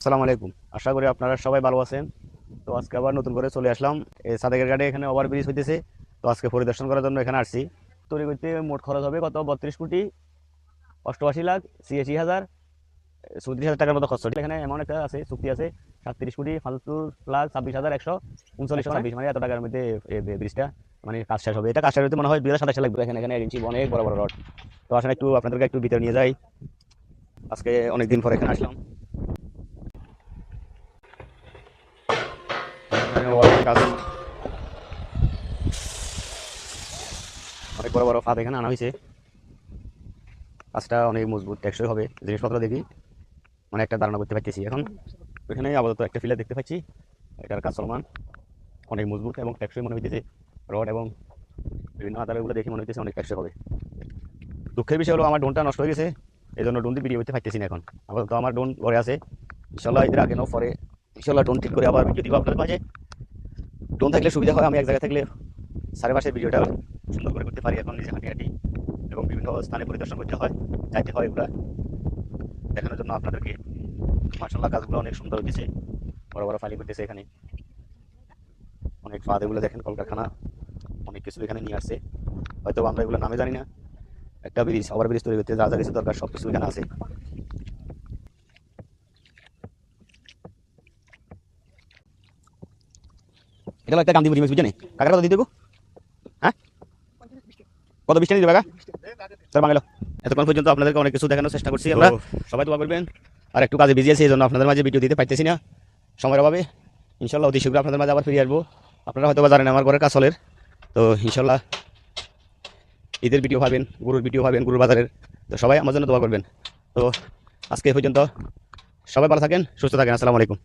আসসালামু আলাইকুম। আশা করি আপনারা সবাই ভালো আছেন। তো আজকে আবার নতুন করে চলে আসলাম। এই সাদেকের ঘাটে এখানে ওভার ব্রিজ হইতেছে। তো আজকে পরিদর্শন করার জন্য এখানে আসছি। তৈরি করতে মোট খরচ হবে কত? বত্রিশ কোটি অষ্টআশি লাখ ছিয়াশি হাজার চৌত্রিশ হাজার টাকার মতো খরচ। এখানে এমন একটা আছে চুক্তি আছে সাতত্রিশ কোটি পঁচাত্তর লাখ ছাব্বিশ হাজার একশো উনচল্লিশ ছাব্বিশ মানে এত টাকার মধ্যে ব্রিজটা মানে কাজ শেষ হবে। এটা কাজ শেষ হতে মনে হয় দুই হাজার সাতাশ লাগবে। এখানে এখানে ইঞ্চি অনেক বড় বড় রড। তো আসলে একটু আপনাদেরকে একটু ভিতরে নিয়ে যাই। আজকে অনেকদিন পর এখানে আসলাম। এখানে অনেক বড় বড় ফাঁদ এখানে আনা হয়েছে। কাজটা অনেক মজবুত, টেকসই হবে। জিনিসপত্র দেখি মানে একটা ধারণা করতে পারতেছি। এখন এখানে আপাতত একটা ফিলার দেখতে পাচ্ছি। এটার কাজ চলমান। অনেক মজবুত এবং টেকসই মনে হইতেছে। রড এবং বিভিন্ন আধারগুলো দেখে মনে হইতেছে অনেক টেকসই হবে। দুঃখের বিষয় হলো আমার ডোনটা নষ্ট হয়ে গেছে। এই জন্য ডোন দিয়ে ভিডিও করতে পারতেছি না এখন। আপাতত আমার ডোন ঘরে আছে। ইনশাল্লাহ এদের আগে নাও পরে ইনশাল্লাহ ডোন ঠিক করে আবার ভিডিও দিব আপনাদের মাঝে। ডোন থাকলে সুবিধা হয়, আমি এক জায়গায় থাকলে সাড়ে মাসের ভিডিওটা সুন্দর করে করতে পারি। এখন নিজে হাঁটি হাঁটি এবং বিভিন্ন স্থানে পরিদর্শন করতে হয়, যাইতে হয় এগুলা দেখানোর জন্য আপনাদেরকে মার্শাল্লাহ কাজগুলো অনেক সুন্দর হয়েছে বড় বড় ফাইলিং করতেছে এখানে। অনেক ফাঁদ এগুলো দেখেন, কলকারখানা। অনেক কিছু এখানে নিয়ে আসছে। হয়তো আমরা এগুলো নামে জানি না। একটা ব্রিজ, ওভার ব্রিজ তৈরি করতে যা যা কিছু দরকার সব কিছু এখানে আছে। এটা একটা গান্ধী বুঝি বুঝে কাকার কত দিয়ে দেবো? হ্যাঁ? কত বিশ টাকা দিবে কাকা বাঙালো এতক্ষণ পর্যন্ত আপনাদেরকে অনেক কিছু দেখানোর চেষ্টা করছি আমরা। সবাই দোয়া করবেন। আর একটু কাজে বিজি আছি এই জন্য আপনাদের মাঝে ভিডিও দিতে পারতেছি না। সময়ের অভাবে। ইনশাল্লাহ অতি শীঘ্র আপনাদের মাঝে আবার ফিরে আসব। আপনারা হয়তো জানেন আমার ঘরের কাজ চলের তো ইনশাল্লাহ ঈদের ভিডিও পাবেন গরুর ভিডিও পাবেন গরুর বাজারের। তো সবাই আমার জন্য দোয়া করবেন। তো আজকে এই পর্যন্ত সবাই ভালো থাকেন সুস্থ থাকেন। আসসালামু আলাইকুম।